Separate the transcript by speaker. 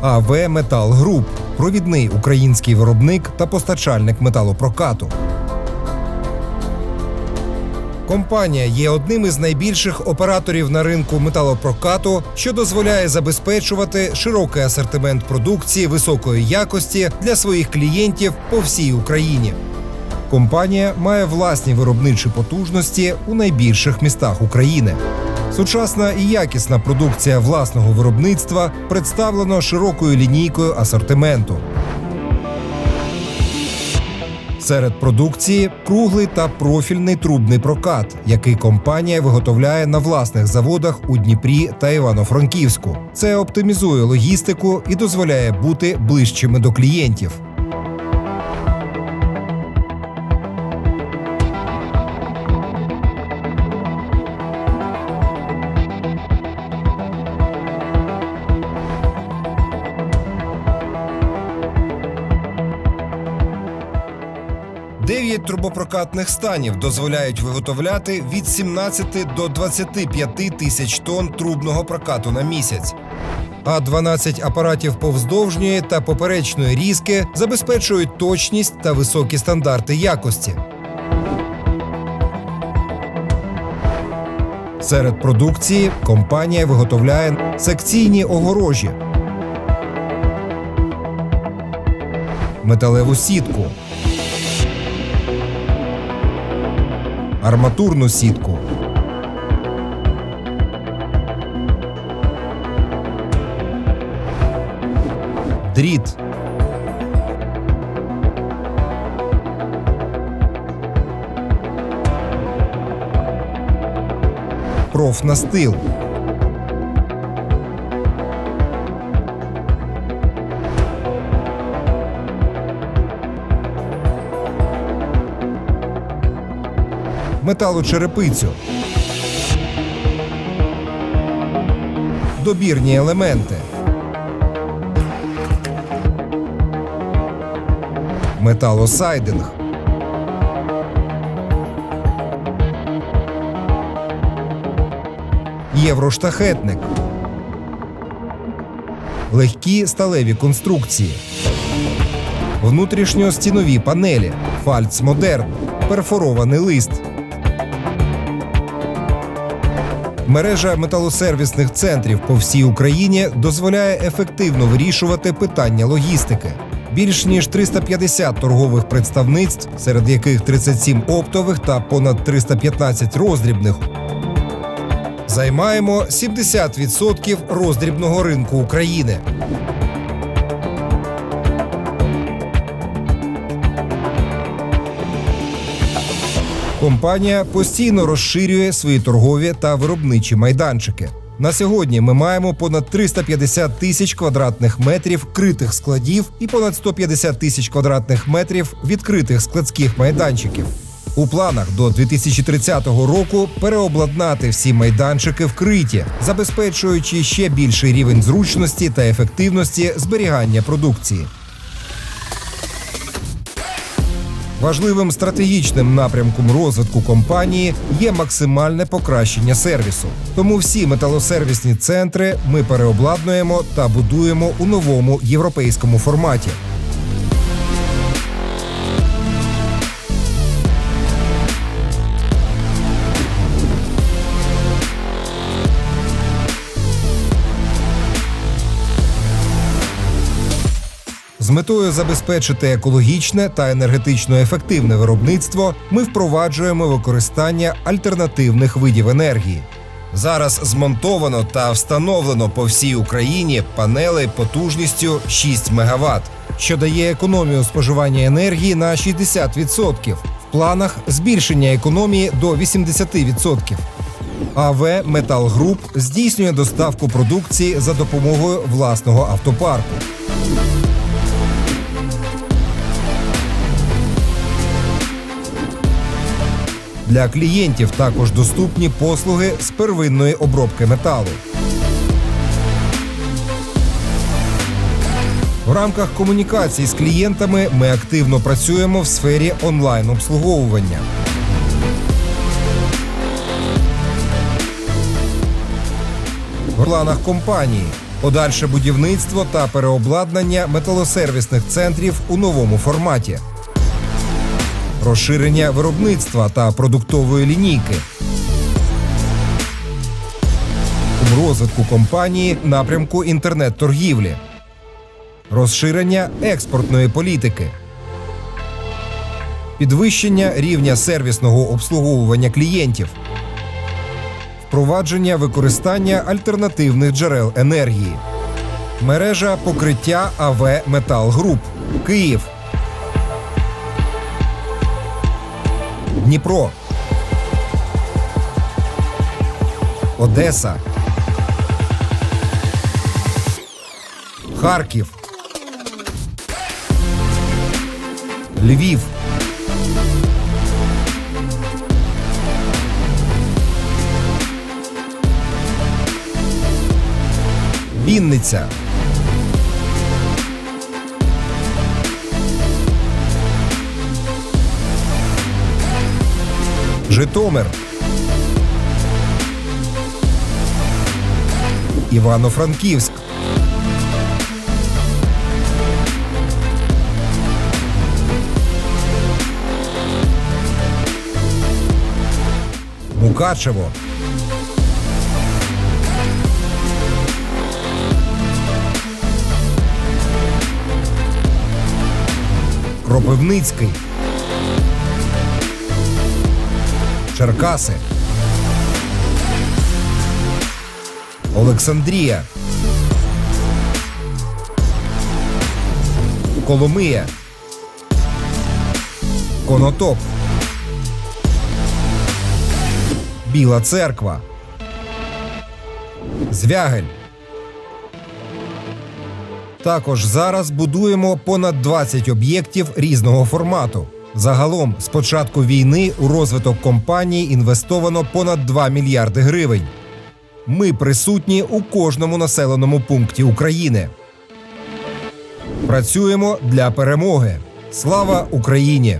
Speaker 1: АВ Метал Груп провідний український виробник та постачальник металопрокату. Компанія є одним із найбільших операторів на ринку металопрокату, що дозволяє забезпечувати широкий асортимент продукції високої якості для своїх клієнтів по всій Україні. Компанія має власні виробничі потужності у найбільших містах України. Сучасна і якісна продукція власного виробництва представлено широкою лінійкою асортименту. Серед продукції круглий та профільний трубний прокат, який компанія виготовляє на власних заводах у Дніпрі та Івано-Франківську. Це оптимізує логістику і дозволяє бути ближчими до клієнтів. Трубопрокатних станів дозволяють виготовляти від 17 до 25 тисяч тонн трубного прокату на місяць. А 12 апаратів повздовжньої та поперечної різки забезпечують точність та високі стандарти якості. Серед продукції компанія виготовляє секційні огорожі, металеву сітку, арматурну сітку. Дріт. Профнастил. Металочерепицю, добірні елементи, металосайдинг, євроштахетник, легкі сталеві конструкції, внутрішньостінові панелі, фальц модерн, перфорований лист. Мережа металосервісних центрів по всій Україні дозволяє ефективно вирішувати питання логістики. Більш ніж 350 торгових представництв, серед яких 37 оптових та понад 315 роздрібних. Займаємо 70% роздрібного ринку України. Компанія постійно розширює свої торгові та виробничі майданчики. На сьогодні ми маємо понад 350 тисяч квадратних метрів критих складів і понад 150 тисяч квадратних метрів відкритих складських майданчиків. У планах до 2030 року переобладнати всі майданчики вкриті, забезпечуючи ще більший рівень зручності та ефективності зберігання продукції. Важливим стратегічним напрямком розвитку компанії є максимальне покращення сервісу. Тому всі металосервісні центри ми переобладнуємо та будуємо у новому європейському форматі. Метою забезпечити екологічне та енергетично ефективне виробництво ми впроваджуємо використання альтернативних видів енергії. Зараз змонтовано та встановлено по всій Україні панели потужністю 6 МВт, що дає економію споживання енергії на 60%. В планах збільшення економії до 80%. АВ Метал Груп здійснює доставку продукції за допомогою власного автопарку. Для клієнтів також доступні послуги з первинної обробки металу. В рамках комунікацій з клієнтами ми активно працюємо в сфері онлайн-обслуговування. В планах компанії подальше будівництво та переобладнання металосервісних центрів у новому форматі, розширення виробництва та продуктової лінійки. Розвитку компанії напрямку інтернет-торгівлі, розширення експортної політики, підвищення рівня сервісного обслуговування клієнтів, впровадження використання альтернативних джерел енергії, мережа покриття АВ Метал Груп, Київ, Дніпро, Одеса, Харків, Львів. Вінниця. Житомир. Івано-Франківськ. Мукачево. Кропивницький. Черкаси. Олександрія. Коломия. Конотоп. Біла церква. Звягель. Також зараз будуємо понад 20 об'єктів різного формату. Загалом, з початку війни у розвиток компанії інвестовано понад 2 мільярди гривень. Ми присутні у кожному населеному пункті України. Працюємо для перемоги. Слава Україні!